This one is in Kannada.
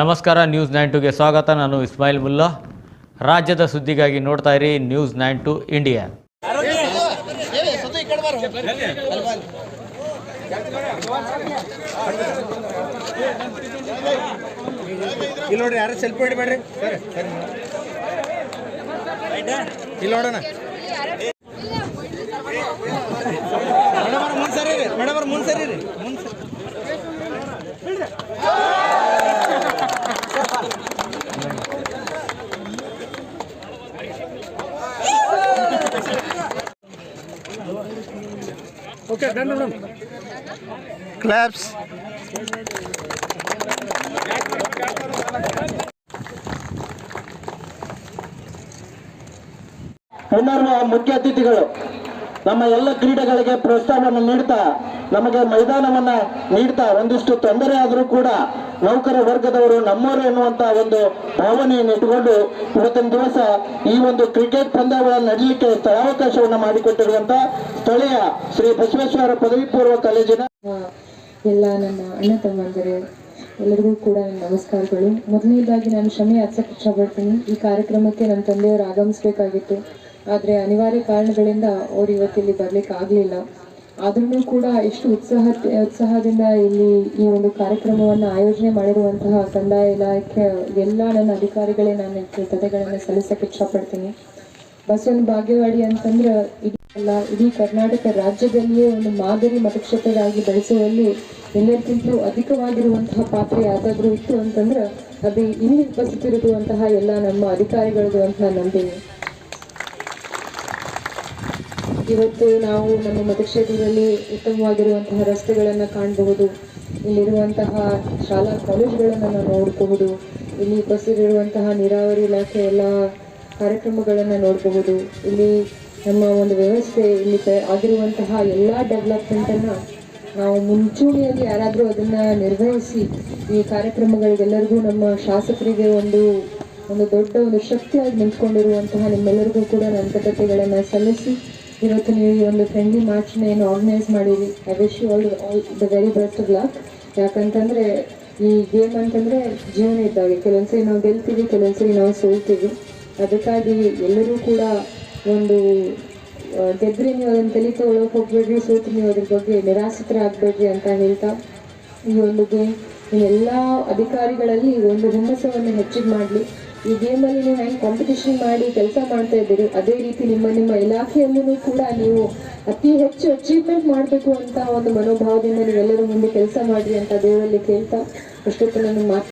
ನಮಸ್ಕಾರ ನ್ಯೂಸ್ ನೈನ್ ಟುಗೆ ಸ್ವಾಗತ. ನಾನು ಇಸ್ಮಾಯಿಲ್ ಮುಲ್ಲಾ. ರಾಜ್ಯದ ಸುದ್ದಿಗಾಗಿ ನೋಡ್ತಾ ಇರಿ ನ್ಯೂಸ್ ನೈನ್ ಟು ಇಂಡಿಯಾ ಇಲ್ಲಿ ನೋಡ್ರಿ, ಯಾರು ಸೆಲ್ಫಿ ಹೊಡಿಬೇಡ್ರಿ? ಇಲ್ಲಿ ನೋಡೋಣ. ಮೇಡಮ್ ಅವ್ರ, ಮುಂದೆ ಸರಿ ರೀ ಮೇಡಮ್ ಅವ್ರ, ಮುಂದೆ ಸರಿ ರೀ ಮುಂದೆ ಕ್ಲಾಪ್ಸ್ ಮುನ್ನರ್ವ ಮುಖ್ಯ ಅತಿಥಿಗಳು. ನಮ್ಮ ಎಲ್ಲ ಕ್ರೀಡೆಗಳಿಗೆ ಪ್ರೋತ್ಸಾಹವನ್ನು ನೀಡ್ತಾ, ನಮಗೆ ಮೈದಾನವನ್ನ ನೀಡ್ತಾ, ಒಂದಿಷ್ಟು ತೊಂದರೆ ಆದರೂ ಕೂಡ ನೌಕರ ವರ್ಗದವರು ನಮ್ಮವರು ಎನ್ನುವಂತ ಒಂದು ಭಾವನೆಯನ್ನು ಇಟ್ಟುಕೊಂಡು ಇವತ್ತಿನ ದಿವಸ ಈ ಒಂದು ಕ್ರಿಕೆಟ್ ಪಂದ್ಯಗಳನ್ನು ನಡೀಲಿಕ್ಕೆ ಸ್ಥಳಾವಕಾಶವನ್ನು ಮಾಡಿಕೊಟ್ಟಿರುವಂತ ಸ್ಥಳೀಯ ಶ್ರೀ ಬಸವೇಶ್ವರ ಪದವಿ ಪೂರ್ವ ಕಾಲೇಜಿನ ಎಲ್ಲ ನಮ್ಮ ಅಣ್ಣ ತಮ್ಮಂದರೆ ಎಲ್ಲರಿಗೂ ಕೂಡ ನಮಸ್ಕಾರಗಳು. ಮೊದಲನೇದಾಗಿ ನಾನು ಕ್ಷಮೆ ಹಚ್ಚಕ್ಕೆ ಇಷ್ಟಪಡ್ತೀನಿ ಈ ಕಾರ್ಯಕ್ರಮಕ್ಕೆ ನನ್ನ ತಂದೆಯವರು ಆಗಮಿಸಬೇಕಾಗಿತ್ತು. ಆದರೆ ಅನಿವಾರ್ಯ ಕಾರಣಗಳಿಂದ ಅವ್ರು ಇವತ್ತಿಲ್ಲಿ ಬರ್ಲಿಕ್ಕೆ ಆಗಲಿಲ್ಲ. ಆದ್ರೂ ಕೂಡ ಎಷ್ಟು ಉತ್ಸಾಹ, ಉತ್ಸಾಹದಿಂದ ಇಲ್ಲಿ ಈ ಒಂದು ಕಾರ್ಯಕ್ರಮವನ್ನು ಆಯೋಜನೆ ಮಾಡಿರುವಂತಹ ಕಂದಾಯ ಇಲಾಖೆ ಎಲ್ಲ ನನ್ನ ಅಧಿಕಾರಿಗಳೇ ನಾನು ಕೃತಜ್ಞತೆಗಳನ್ನು ಸಲ್ಲಿಸಕ್ಕೆ ಇಷ್ಟಪಡ್ತೀನಿ. ಬಸವನ ಭಾಗ್ಯವಾಡಿ ಅಂತಂದ್ರೆ ಇಡೀ ಇಡೀ ಕರ್ನಾಟಕ ರಾಜ್ಯದಲ್ಲಿಯೇ ಒಂದು ಮಾದರಿ ಮತಕ್ಷೇತ್ರವಾಗಿ ಬೆಳೆಸುವಲ್ಲಿ ಎಲ್ಲರಿಗಿಂತಲೂ ಅಧಿಕವಾಗಿರುವಂತಹ ಪಾತ್ರ ಯಾವುದಾದ್ರೂ ಇತ್ತು ಅಂತಂದ್ರೆ ಅದು ಇಲ್ಲಿ ಉಪಸ್ಥಿತಿರುವಂತಹ ಎಲ್ಲ ನಮ್ಮ ಅಧಿಕಾರಿಗಳದು ಅಂತ ನಾನು ನಂಬೀನಿ ಇವತ್ತು ನಾವು ನಮ್ಮ ಮತಕ್ಷೇತ್ರದಲ್ಲಿ ಉತ್ತಮವಾಗಿರುವಂತಹ ರಸ್ತೆಗಳನ್ನು ಕಾಣಬಹುದು. ಇಲ್ಲಿರುವಂತಹ ಶಾಲಾ ಕಾಲೇಜುಗಳನ್ನು ನಾವು ನೋಡಬಹುದು. ಇಲ್ಲಿ ಉಪಸ್ಥಿತಿರುವಂತಹ ನೀರಾವರಿ ಇಲಾಖೆ ಎಲ್ಲ ಕಾರ್ಯಕ್ರಮಗಳನ್ನು ನೋಡಬಹುದು. ಇಲ್ಲಿ ನಮ್ಮ ಒಂದು ವ್ಯವಸ್ಥೆ ಇಲ್ಲಿ ಆಗಿರುವಂತಹ ಎಲ್ಲ ಡೆವಲಪ್ಮೆಂಟನ್ನು ನಾವು ಮುಂಚೂಣಿಯಲ್ಲಿ ಯಾರಾದರೂ ಅದನ್ನು ನಿರ್ವಹಿಸಿ ಈ ಕಾರ್ಯಕ್ರಮಗಳಿಗೆಲ್ಲರಿಗೂ ನಮ್ಮ ಶಾಸಕರಿಗೆ ಒಂದು ಒಂದು ದೊಡ್ಡ ಒಂದು ಶಕ್ತಿಯಾಗಿ ನಿಂತ್ಕೊಂಡಿರುವಂತಹ ನಿಮ್ಮೆಲ್ಲರಿಗೂ ಕೂಡ ನನ್ನ ಕೃತಜ್ಞತೆಗಳನ್ನು ಸಲ್ಲಿಸಿ ಇವತ್ತು ನೀವು ಈ ಒಂದು ಫ್ರೆಂಡ್ಲಿ ಮ್ಯಾಚ್ನ ಏನು ಆರ್ಗನೈಸ್ ಮಾಡಿರಿ. I wish you all all the very best of luck ಯಾಕಂತಂದರೆ, ಈ ಗೇಮ್ ಅಂತಂದರೆ ಜೀವನ ಇದ್ದಾಗೆ. ಕೆಲವೊಂದ್ಸರಿ ನಾವು ಗೆಲ್ತೀವಿ ಕೆಲವೊಂದ್ಸರಿ ನಾವು ಸೋಲ್ತೀವಿ. ಅದಕ್ಕಾಗಿ ಎಲ್ಲರೂ ಕೂಡ ಒಂದು ಗೆದ್ರೆ ನೀವು ಅದನ್ನು ತಲೆ ಒಳಗೆ ಹೋಗ್ಬೇಡ್ರಿ ಸೋತು ನೀವು ಅದ್ರ ಬಗ್ಗೆ ನಿರಾಸಕ್ತರಾಗಬೇಡ್ರಿ ಅಂತ ಹೇಳ್ತಾ ಈ ಒಂದು ಗೇಮ್ ಎಲ್ಲ ಅಧಿಕಾರಿಗಳಲ್ಲಿ ಒಂದು ಹುಮ್ಮಸ್ಸವನ್ನು ಹೆಚ್ಚಿಗೆ ಮಾಡಲಿ. ಈ ಗೇಮಲ್ಲಿ ನೀವು ಹೆಂಗೆ ಕಾಂಪಿಟೇಷನ್ ಮಾಡಿ ಕೆಲಸ ಮಾಡ್ತಾ ಇದ್ದೀರಿ, ಅದೇ ರೀತಿ ನಿಮ್ಮ ನಿಮ್ಮ ಇಲಾಖೆಯಲ್ಲೂ ಕೂಡ ನೀವು ಅತಿ ಹೆಚ್ಚು ಅಚೀವ್ಮೆಂಟ್ ಮಾಡಬೇಕು ಅಂತ ಒಂದು ಮನೋಭಾವದಿಂದ ನೀವೆಲ್ಲರೂ ಮುಂದೆ ಕೆಲಸ ಮಾಡಿರಿ ಅಂತ ದೇವರಲ್ಲಿ ಕೇಳ್ತಾ ಅಷ್ಟೊತ್ತು ನನ್ನ ಮಾತು